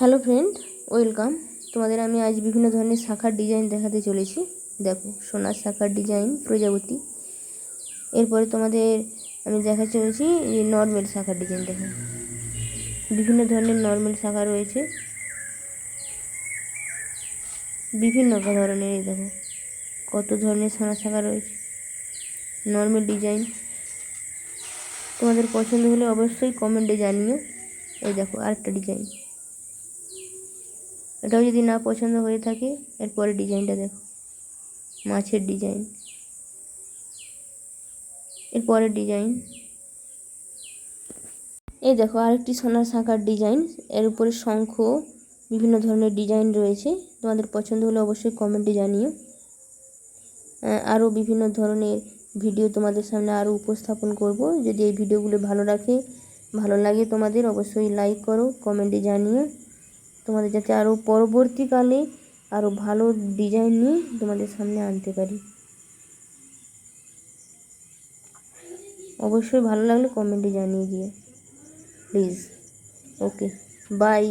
Hello friend welcome তোমাদের আমি আজ বিভিন্ন ধরনের শাখার ডিজাইন দেখাতে চলেছি। দেখো, সোনার শাখার ডিজাইন প্রজাপতি। এরপরে তোমাদের আমি দেখা চলেছি নর্মাল শাখার ডিজাইন দেখো। বিভিন্ন ধরনের নর্মাল শাখা রয়েছে। বিভিন্ন ধরনের, এই দেখো, কত ধরনের সোনার শাখা রয়েছে। নর্মাল ডিজাইন তোমাদের পছন্দ হলে অবশ্যই কমেন্টে জানিও। এই দেখো, আরেকটা ডিজাইন এটাও যদি না পছন্দ হয়ে থাকে, এরপরে ডিজাইনটা দেখো। মাছের ডিজাইন। এরপরের ডিজাইন। এই দেখো, আরেকটি সোনার শাঁখার ডিজাইন। এর উপরে শঙ্খ, বিভিন্ন ধরনের ডিজাইন রয়েছে। তোমাদের পছন্দ হলে অবশ্যই কমেন্টে জানিও। আরও বিভিন্ন ধরনের ভিডিও তোমাদের সামনে আরও উপস্থাপন করব। যদি এই ভিডিওগুলো ভালো রাখে, ভালো লাগে তোমাদের, অবশ্যই লাইক করো, কমেন্টে জানিও। তোমাদের যাতে আরও পরবর্তীকালে আরও ভালো ডিজাইন নিয়ে তোমাদের সামনে আনতে পারি। অবশ্যই ভালো লাগলে কমেন্টে জানিয়ে দিও। Please okay bye